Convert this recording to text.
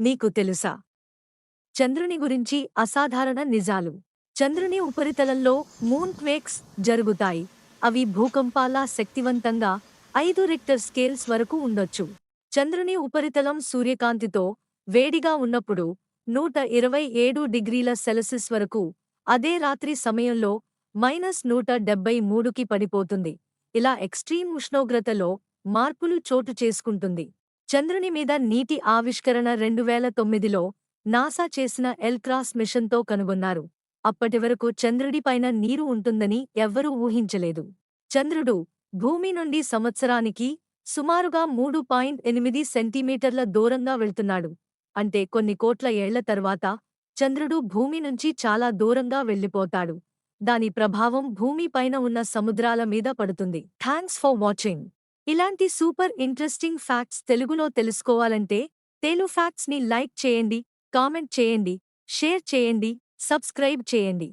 మీకు తెలుసా? చంద్రుని గురించి అసాధారణ నిజాలు. చంద్రుని ఉపరితలంలో మూన్ క్వేక్స్ జరుగుతాయి. అవి భూకంపాలా శక్తివంతంగా ఐదు రిక్టర్ స్కేల్స్ వరకు ఉండొచ్చు. చంద్రుని ఉపరితలం సూర్యకాంతితో వేడిగా ఉన్నప్పుడు నూట ఇరవై ఏడు డిగ్రీల సెల్సియస్ వరకు అదే రాత్రి సమయంలో మైనస్ నూట డెబ్బై మూడుకి పడిపోతుంది. ఇలా ఎక్స్ట్రీమ్ ఉష్ణోగ్రతలో మార్పులు చోటు చేసుకుంటుంది. చంద్రుని మీద నీటి ఆవిష్కరణ రెండు వేల తొమ్మిదిలో నాసా చేసిన ఎల్క్రాస్ మిషన్తో కనుగొన్నారు. అప్పటివరకు చంద్రుడిపైన నీరు ఉంటుందని ఎవ్వరూ ఊహించలేదు. చంద్రుడు భూమి నుండి సంవత్సరానికి సుమారుగా మూడు పాయింట్ ఎనిమిది సెంటీమీటర్ల దూరంగా వెళ్తున్నాడు. అంటే కొన్ని కోట్ల ఏళ్ళ తర్వాత చంద్రుడు భూమి నుంచి చాలా దూరంగా వెళ్ళిపోతాడు. దాని ప్రభావం భూమిపైన ఉన్న సముద్రాల మీద పడుతుంది. Thanks for watching. ఇలాంటి సూపర్ ఇంట్రెస్టింగ్ ఫ్యాక్ట్స్ తెలుగులో తెలుసుకోవాలంటే తెలుగు ఫ్యాక్ట్స్ని లైక్ చేయండి కామెంట్ చేయండి షేర్ చేయండి సబ్స్క్రైబ్ చేయండి.